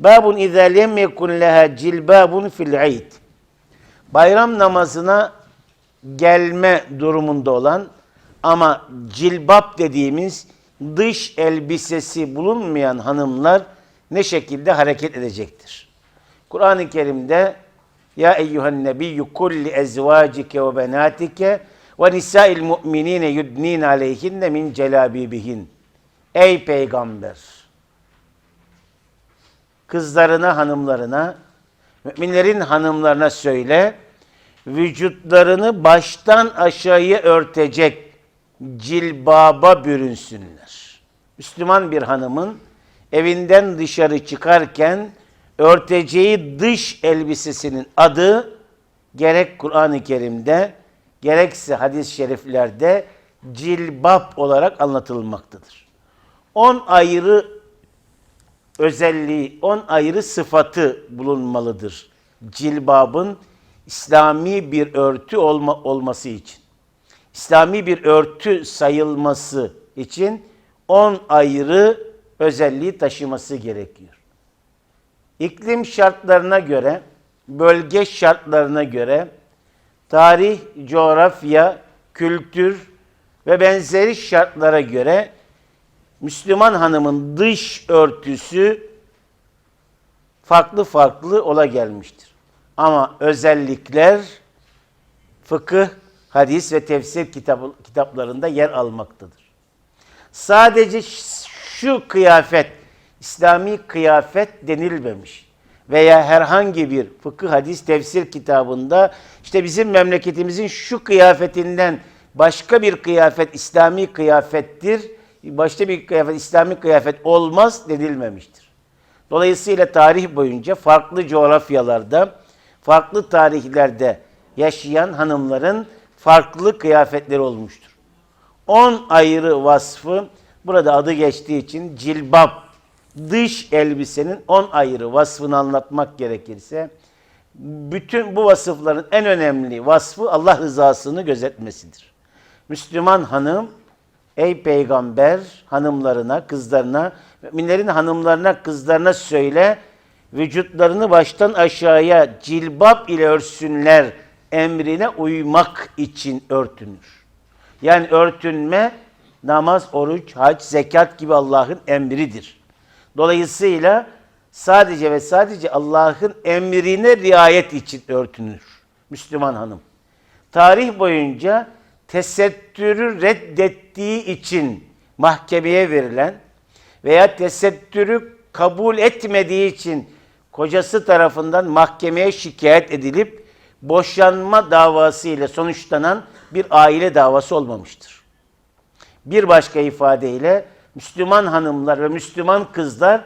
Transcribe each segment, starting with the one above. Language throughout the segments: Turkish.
Babun izâ lem yekun leha cilbâbun fil eid. Bayram namazına gelme durumunda olan ama cilbap dediğimiz dış elbisesi bulunmayan hanımlar ne şekilde hareket edecektir? Kur'an-ı Kerim'de ya eyyuhen nebiyyü kulli ezvacike ve benatike ve nisa'il mu'minine yudnin aleyhinne min celabibihin. Ey peygamber! Kızlarına, hanımlarına, müminlerin hanımlarına söyle, vücutlarını baştan aşağıya örtecek cilbaba bürünsünler. Müslüman bir hanımın evinden dışarı çıkarken örteceği dış elbisesinin adı gerek Kur'an-ı Kerim'de gerekse hadis-i şeriflerde cilbap olarak anlatılmaktadır. 10 ayrı özelliği, 10 ayrı sıfatı bulunmalıdır. Cilbabın İslami bir örtü olma, olması için. İslami bir örtü sayılması için 10 ayrı özelliği taşıması gerekiyor. İklim şartlarına göre, bölge şartlarına göre tarih, coğrafya, kültür ve benzeri şartlara göre Müslüman hanımın dış örtüsü farklı farklı ola gelmiştir. Ama özellikler fıkıh, hadis ve tefsir kitabı, kitaplarında yer almaktadır. Sadece şu kıyafet, İslami kıyafet denilmemiş veya herhangi bir fıkıh, hadis, tefsir kitabında işte bizim memleketimizin şu kıyafetinden başka bir kıyafet İslami kıyafettir, başka bir kıyafet İslami kıyafet olmaz denilmemiştir. Dolayısıyla tarih boyunca farklı coğrafyalarda, farklı tarihlerde yaşayan hanımların farklı kıyafetleri olmuştur. 10 ayrı vasfı burada adı geçtiği için cilbap, dış elbisenin 10 ayrı vasfını anlatmak gerekirse bütün bu vasıfların en önemli vasfı Allah rızasını gözetmesidir. Müslüman hanım ey peygamber hanımlarına, kızlarına, müminlerin hanımlarına, kızlarına söyle vücutlarını baştan aşağıya cilbap ile örsünler emrine uymak için örtünür. Yani örtünme namaz, oruç, hac, zekat gibi Allah'ın emridir. Dolayısıyla sadece ve sadece Allah'ın emrine riayet için örtünür Müslüman hanım. Tarih boyunca tesettürü reddettiği için mahkemeye verilen veya tesettürü kabul etmediği için kocası tarafından mahkemeye şikayet edilip boşanma davası ile sonuçlanan bir aile davası olmamıştır. Bir başka ifadeyle Müslüman hanımlar ve Müslüman kızlar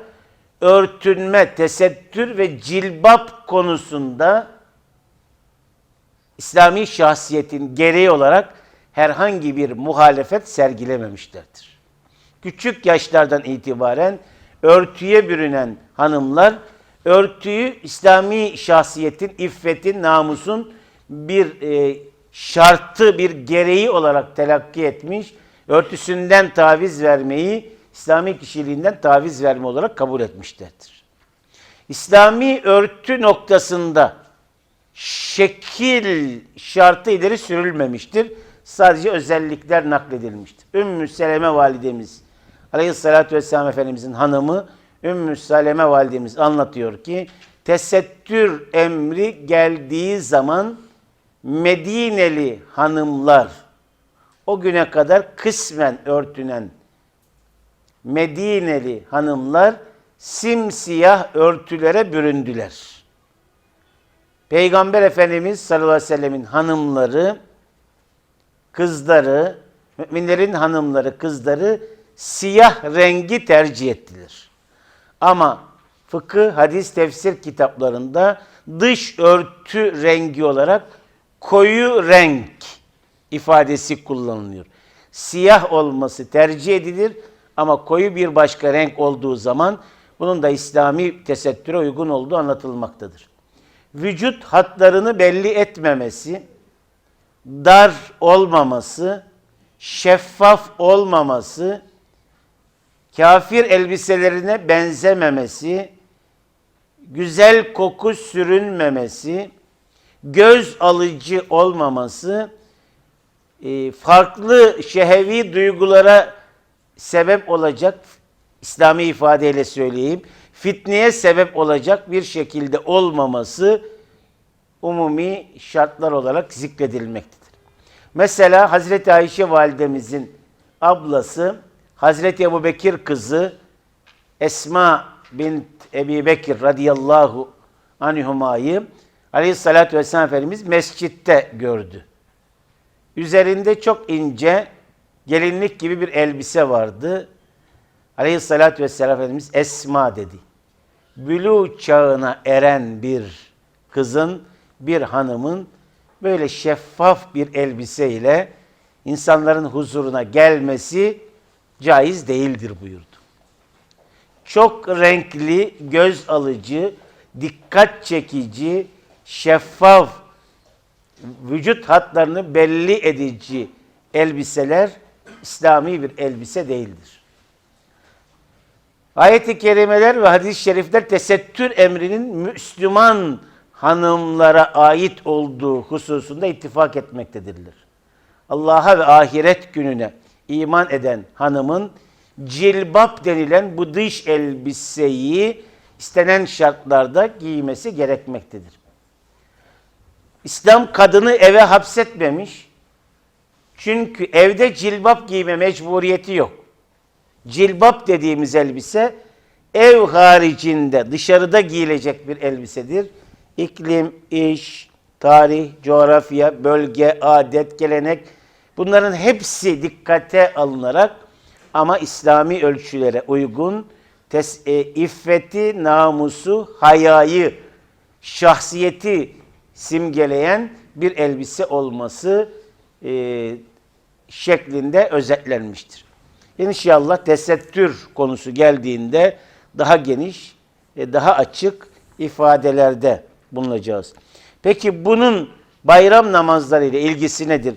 örtünme, tesettür ve cilbap konusunda İslami şahsiyetin gereği olarak herhangi bir muhalefet sergilememişlerdir. Küçük yaşlardan itibaren örtüye bürünen hanımlar örtüyü İslami şahsiyetin, iffetin, namusun bir e, şartı, bir gereği olarak telakki etmiş, örtüsünden taviz vermeyi İslami kişiliğinden taviz verme olarak kabul etmişlerdir. İslami örtü noktasında şekil şartı ileri sürülmemiştir. Sadece özellikler nakledilmiştir. Ümmü Seleme validemiz Aleyhisselatü Vesselam Efendimizin hanımı Ümmü Seleme validemiz anlatıyor ki tesettür emri geldiği zaman Medineli hanımlar o güne kadar kısmen örtünen Medineli hanımlar simsiyah örtülere büründüler. Peygamber Efendimiz sallallahu aleyhi ve sellemin hanımları, kızları, müminlerin hanımları, kızları siyah rengi tercih ettiler. Ama fıkıh, hadis, tefsir kitaplarında dış örtü rengi olarak koyu renk ifadesi kullanılıyor. Siyah olması tercih edilir ama koyu bir başka renk olduğu zaman bunun da İslami tesettüre uygun olduğu anlatılmaktadır. Vücut hatlarını belli etmemesi, dar olmaması, şeffaf olmaması, kafir elbiselerine benzememesi, güzel koku sürünmemesi, göz alıcı olmaması, e, farklı şehevi duygulara sebep olacak, İslami ifadeyle söyleyeyim, fitneye sebep olacak bir şekilde olmaması umumi şartlar olarak zikredilmektedir. Mesela Hazreti Ayşe validemizin ablası, Hazreti Ebu Bekir kızı Esma bint Ebi Bekir radıyallahu anhumayı aleyhissalatü vesselam Efendimiz mescitte gördü. Üzerinde çok ince gelinlik gibi bir elbise vardı. Aleyhissalatü vesselam Efendimiz Esma dedi. Bülü çağına eren bir kızın, bir hanımın böyle şeffaf bir elbiseyle insanların huzuruna gelmesi caiz değildir buyurdu. Çok renkli, göz alıcı, dikkat çekici, şeffaf, vücut hatlarını belli edici elbiseler İslami bir elbise değildir. Ayet-i kerimeler ve hadis-i şerifler tesettür emrinin Müslüman hanımlara ait olduğu hususunda ittifak etmektedirler. Allah'a ve ahiret gününe iman eden hanımın cilbap denilen bu dış elbiseyi istenen şartlarda giymesi gerekmektedir. İslam kadını eve hapsetmemiş. Çünkü evde cilbap giyme mecburiyeti yok. Cilbap dediğimiz elbise ev haricinde dışarıda giyilecek bir elbisedir. İklim, iş, tarih, coğrafya, bölge, adet, gelenek bunların hepsi dikkate alınarak ama İslami ölçülere uygun tes, e, iffeti, namusu, hayayı, şahsiyeti simgeleyen bir elbise olması e, şeklinde özetlenmiştir. İnşallah tesettür konusu geldiğinde daha geniş, daha açık ifadelerde bulunacağız. Peki bunun bayram namazları ile ilgisi nedir?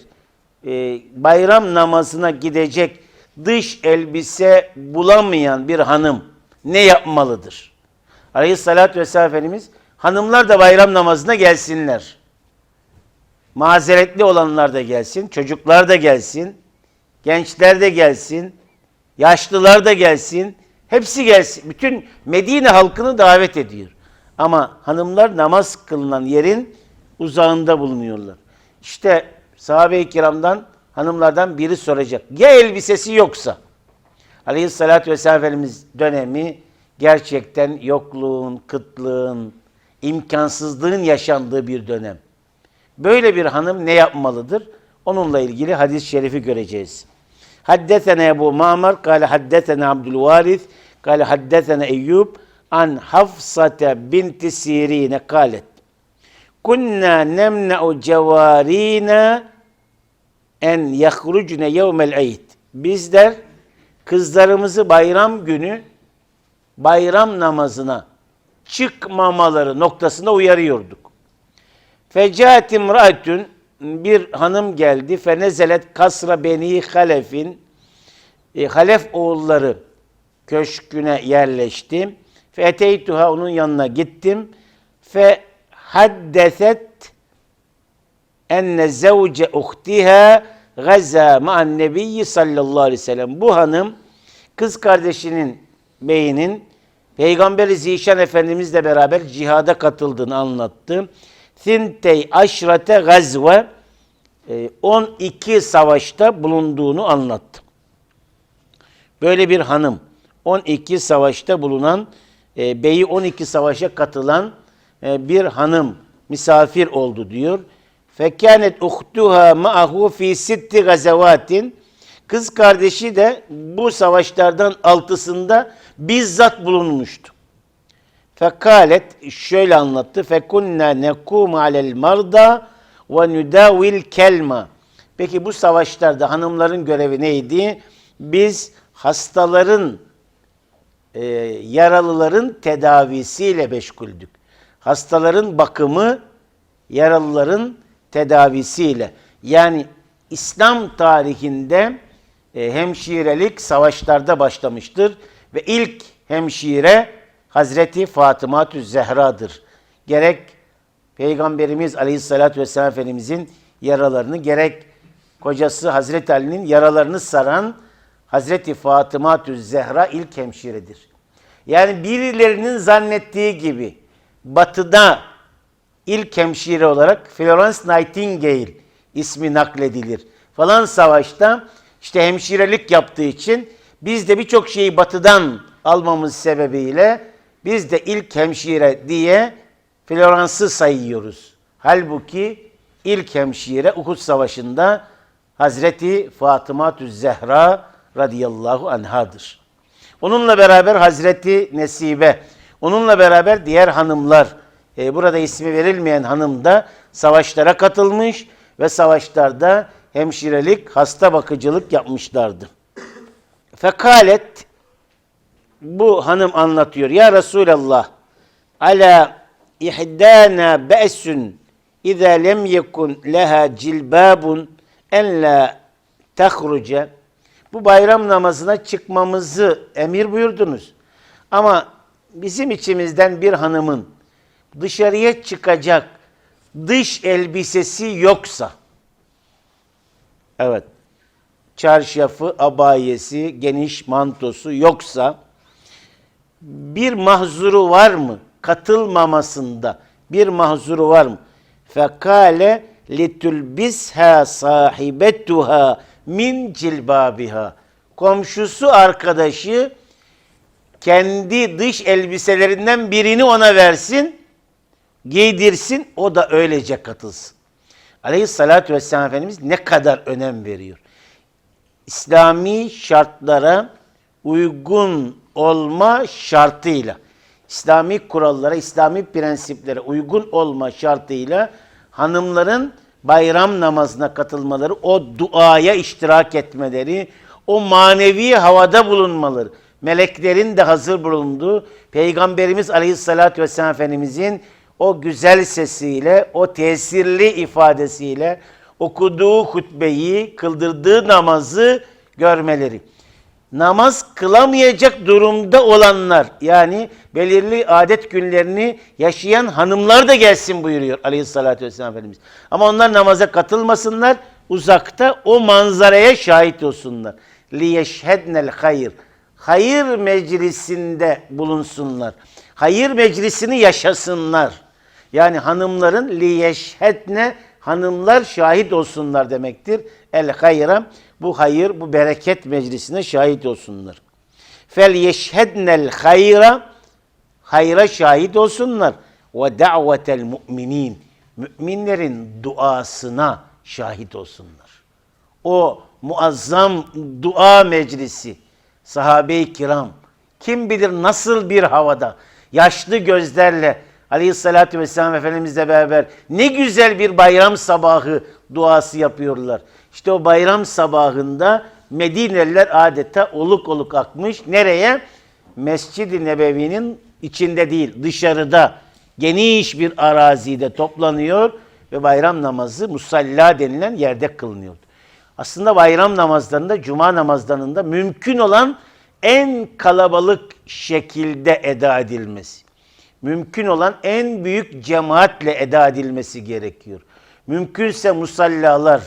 E, bayram namazına gidecek dış elbise bulamayan bir hanım ne yapmalıdır? Aleyhissalatü vesselam Efendimiz hanımlar da bayram namazına gelsinler. Mazeretli olanlar da gelsin, çocuklar da gelsin, gençler de gelsin, yaşlılar da gelsin, hepsi gelsin. Bütün Medine halkını davet ediyor. Ama hanımlar namaz kılınan yerin uzağında bulunuyorlar. İşte sahabe-i kiramdan hanımlardan biri soracak. Ya elbisesi yoksa? Aleyhissalatü vesselam Efendimiz dönemi gerçekten yokluğun, kıtlığın, imkansızlığın yaşandığı bir dönem. Böyle bir hanım ne yapmalıdır? Onunla ilgili hadis-i şerifi göreceğiz. Haddetene Ebu Mamar, kâle haddetene Abdülvaris, kâle haddetene Eyyub, an Hafsate binti Sirine kâlet. Kunna nemne'u cevarina en yahrucne yevmel eyd. Bizler kızlarımızı bayram günü bayram namazına çıkmamaları noktasında uyarıyorduk. Fecaet imraetün bir hanım geldi. Fenezelet kasra beni halefin e, halef oğulları köşküne yerleşti. Fe onun yanına gittim. Fe haddeset enne zevce uhtiha gaza ma'an nebiyyi sallallahu aleyhi ve sellem. Bu hanım kız kardeşinin beyinin Peygamberi Zişan Efendimizle beraber cihada katıldığını anlattı. Thintey aşrate gazve 12 e, savaşta bulunduğunu anlattı. Böyle bir hanım 12 savaşta bulunan e, beyi 12 savaşa katılan e, bir hanım misafir oldu diyor. Fekânet uhtuha ma'ahu fi sitti gazevatin. Kız kardeşi de bu savaşlardan altısında bizzat bulunmuştu. Fekalet şöyle anlattı. Fekunna nekum alel marda ve nudavil kelma. Peki bu savaşlarda hanımların görevi neydi? Biz hastaların, e, yaralıların tedavisiyle meşguldük. Hastaların bakımı, yaralıların tedavisiyle. Yani İslam tarihinde e, hemşirelik savaşlarda başlamıştır ve ilk hemşire Hazreti Fatıma Zehra'dır. Gerek Peygamberimiz Aleyhisselatü Vesselam Efendimizin yaralarını gerek kocası Hazreti Ali'nin yaralarını saran Hazreti Fatıma Zehra ilk hemşiredir. Yani birilerinin zannettiği gibi batıda ilk hemşire olarak Florence Nightingale ismi nakledilir. Falan savaşta işte hemşirelik yaptığı için biz de birçok şeyi batıdan almamız sebebiyle biz de ilk hemşire diye Florence'ı sayıyoruz. Halbuki ilk hemşire Uhud Savaşı'nda Hazreti Fatıma Zehra radıyallahu anhadır. Onunla beraber Hazreti Nesibe, onunla beraber diğer hanımlar, e, burada ismi verilmeyen hanım da savaşlara katılmış ve savaşlarda hemşirelik, hasta bakıcılık yapmışlardı. Fekalet bu hanım anlatıyor. Ya Resulallah ala ihdana be'sun iza lem yekun leha cilbabun en la tahruce bu bayram namazına çıkmamızı emir buyurdunuz. Ama bizim içimizden bir hanımın dışarıya çıkacak dış elbisesi yoksa evet çarşafı, abayesi, geniş mantosu yoksa bir mahzuru var mı? Katılmamasında bir mahzuru var mı? Fekale litulbisha sahibetuha min cilbabiha. Komşusu arkadaşı kendi dış elbiselerinden birini ona versin, giydirsin, o da öylece katılsın. Aleyhissalatü vesselam Efendimiz ne kadar önem veriyor. İslami şartlara uygun olma şartıyla, İslami kurallara, İslami prensiplere uygun olma şartıyla hanımların bayram namazına katılmaları, o duaya iştirak etmeleri, o manevi havada bulunmaları, meleklerin de hazır bulunduğu, Peygamberimiz Aleyhisselatü Vesselam Efendimizin o güzel sesiyle, o tesirli ifadesiyle okuduğu hutbeyi, kıldırdığı namazı görmeleri Namaz kılamayacak durumda olanlar, yani belirli adet günlerini yaşayan hanımlar da gelsin buyuruyor Aleyhisselatü Vesselam Efendimiz. Ama onlar namaza katılmasınlar, uzakta o manzaraya şahit olsunlar. لِيَشْهَدْنَ الْخَيْرِ Hayır meclisinde bulunsunlar. Hayır meclisini yaşasınlar. Yani hanımların liyeşhedne hanımlar şahit olsunlar demektir. El hayra bu hayır bu bereket meclisine şahit olsunlar. Fel yeşhednel hayra hayra şahit olsunlar. Ve da'vetel mu'minin müminlerin duasına şahit olsunlar. O muazzam dua meclisi sahabe-i kiram kim bilir nasıl bir havada yaşlı gözlerle Aleyhissalatü vesselam Efendimizle beraber ne güzel bir bayram sabahı duası yapıyorlar. İşte o bayram sabahında Medineliler adeta oluk oluk akmış. Nereye? Mescid-i Nebevi'nin içinde değil, dışarıda geniş bir arazide toplanıyor ve bayram namazı musalla denilen yerde kılınıyordu. Aslında bayram namazlarında, cuma namazlarında mümkün olan en kalabalık şekilde eda edilmesi. Mümkün olan en büyük cemaatle eda edilmesi gerekiyor. Mümkünse musallalar,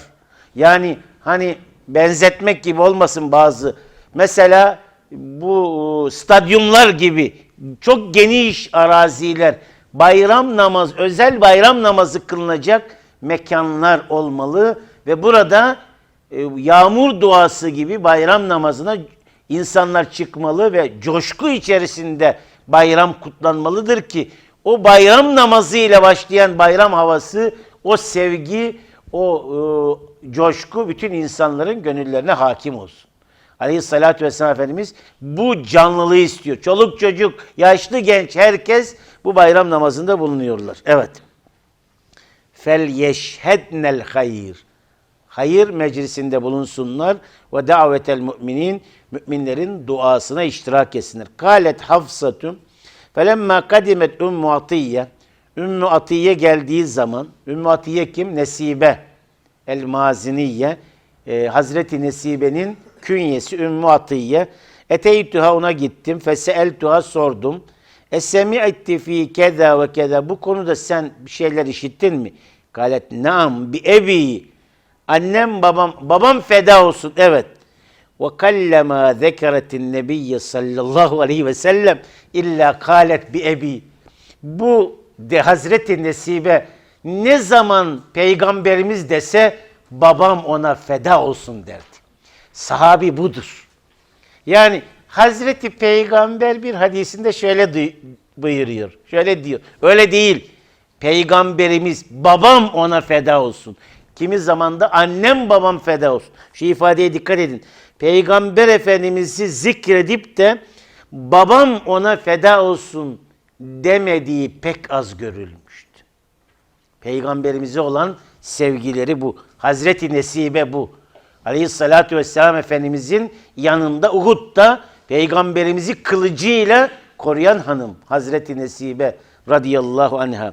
yani hani benzetmek gibi olmasın bazı. Mesela bu stadyumlar gibi çok geniş araziler, bayram namaz, özel bayram namazı kılınacak mekanlar olmalı ve burada e, yağmur duası gibi bayram namazına insanlar çıkmalı ve coşku içerisinde bayram kutlanmalıdır ki o bayram namazı ile başlayan bayram havası, o sevgi, o e, coşku bütün insanların gönüllerine hakim olsun. Aleyhissalatü vesselam Efendimiz bu canlılığı istiyor. Çoluk çocuk, yaşlı genç herkes bu bayram namazında bulunuyorlar. Evet. Fel yeşhednel hayır. Hayır meclisinde bulunsunlar ve davetel müminin müminlerin duasına iştirak etsinler. Kalet Hafsatun felemma kadimet Ümmü Atiye Ümmü Atiye geldiği zaman Ümmü Atiye kim? Nesibe el Maziniye e, Hazreti Nesibe'nin künyesi Ümmü Atiye Eteytüha ona gittim. Feseeltüha sordum. Esemi'ti fi keza ve keza. Bu konuda sen bir şeyler işittin mi? Galet naam bi ebi. Annem babam, babam feda olsun. Evet. Ve kallema zekeretin nebiyye sallallahu aleyhi ve sellem illa kalet bi ebi. Bu de Hazreti Nesibe ne zaman peygamberimiz dese babam ona feda olsun derdi. Sahabi budur. Yani Hazreti Peygamber bir hadisinde şöyle buyuruyor. Şöyle diyor. Öyle değil. Peygamberimiz babam ona feda olsun. Kimi zamanda annem babam feda olsun. Şu ifadeye dikkat edin. Peygamber Efendimiz'i zikredip de babam ona feda olsun demediği pek az görülmüştü. Peygamberimize olan sevgileri bu. Hazreti Nesibe bu. Aleyhissalatü vesselam Efendimizin yanında Uhud'da Peygamberimizi kılıcıyla koruyan hanım. Hazreti Nesibe radıyallahu anha.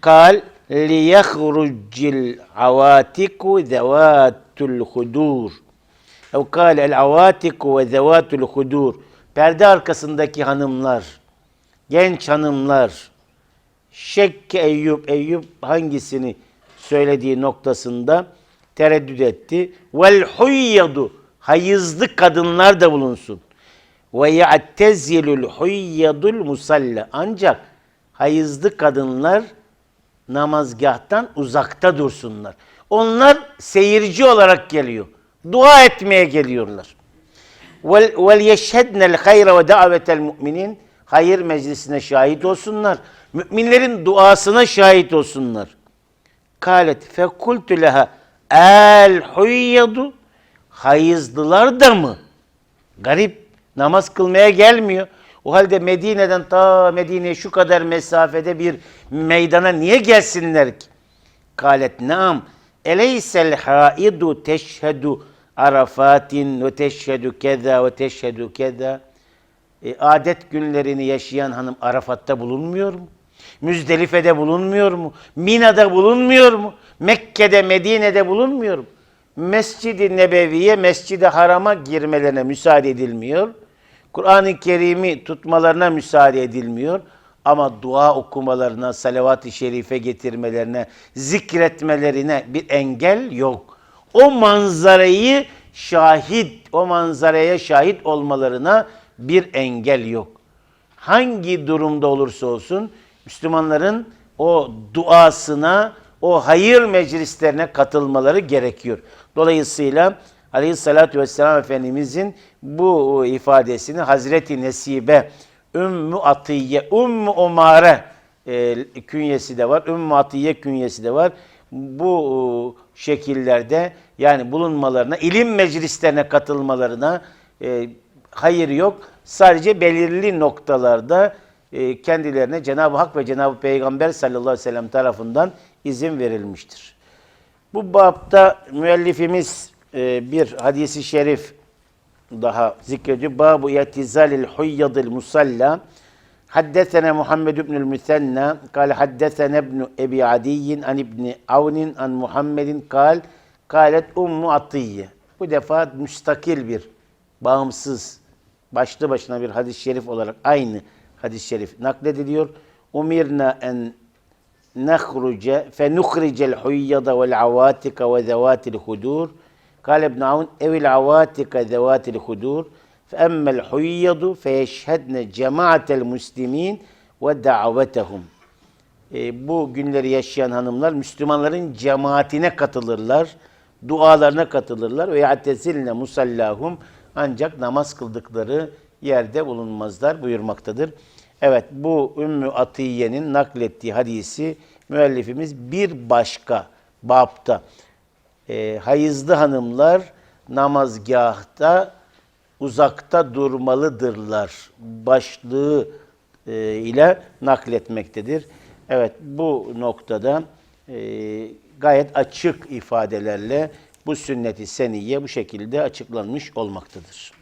Kal liyahrucil avatiku zevatul hudur. Ev kal el avatiku ve zevatul hudur. Perde arkasındaki hanımlar, genç hanımlar, Şekke Eyüp, Eyüp hangisini söylediği noktasında tereddüt etti. Vel huyyadu, hayızlı kadınlar da bulunsun. Ve ya'tezilul huyyadul musalla. Ancak hayızlı kadınlar namazgahtan uzakta dursunlar. Onlar seyirci olarak geliyor. Dua etmeye geliyorlar. Vel yeşhednel hayra ve davetel müminin hayır meclisine şahit olsunlar. Müminlerin duasına şahit olsunlar. Kalet fekultu leha el huyyadu hayızlılar da mı? Garip namaz kılmaya gelmiyor. O halde Medine'den ta Medine'ye şu kadar mesafede bir meydana niye gelsinler ki? Kalet naam. Eleysel haidu teşhedü arafatin ve teşhedü keza ve teşhedü keza. E, adet günlerini yaşayan hanım Arafat'ta bulunmuyor mu? Müzdelife'de bulunmuyor mu? Mina'da bulunmuyor mu? Mekke'de, Medine'de bulunmuyor mu? Mescid-i Nebevi'ye, Mescid-i Haram'a girmelerine müsaade edilmiyor. Kur'an-ı Kerim'i tutmalarına müsaade edilmiyor. Ama dua okumalarına, salavat-ı şerife getirmelerine, zikretmelerine bir engel yok. O manzarayı şahit, o manzaraya şahit olmalarına bir engel yok. Hangi durumda olursa olsun Müslümanların o duasına, o hayır meclislerine katılmaları gerekiyor. Dolayısıyla Aleyhissalatü Vesselam Efendimizin bu ifadesini Hazreti Nesibe, Ümmü Atiye, Ümmü Umare e, künyesi de var, Ümmü Atiye künyesi de var. Bu e, şekillerde yani bulunmalarına, ilim meclislerine katılmalarına e, hayır yok. Sadece belirli noktalarda e, kendilerine Cenab-ı Hak ve Cenab-ı Peygamber sallallahu aleyhi ve sellem tarafından izin verilmiştir. Bu babda müellifimiz e, bir hadisi şerif daha zikrediyor. Babu yetizalil huyyadil musalla. Haddesene Muhammed ibnül Müsenna kal haddesene ibn Ebi Adiyyin an ibni Avnin an Muhammedin kal kalet ummu Atiye. Bu defa müstakil bir, bağımsız, başlı başına bir hadis-i şerif olarak aynı hadis-i şerif naklediliyor. Umirna en nehruce fe nuhricel huyyada vel avatika ve zevatil hudur. Kale ibn Avun evil avatika zevatil hudur. Fe emmel huyyadu fe yeşhedne cemaatel muslimin ve davetehum. E, bu günleri yaşayan hanımlar Müslümanların cemaatine katılırlar. Dualarına katılırlar. Ve yatesilne musallahum ancak namaz kıldıkları yerde bulunmazlar buyurmaktadır. Evet bu Ümmü Atiye'nin naklettiği hadisi müellifimiz bir başka babta e, hayızlı hanımlar namazgahta uzakta durmalıdırlar başlığı e, ile nakletmektedir. Evet bu noktada e, gayet açık ifadelerle bu sünnet-i seniye bu şekilde açıklanmış olmaktadır.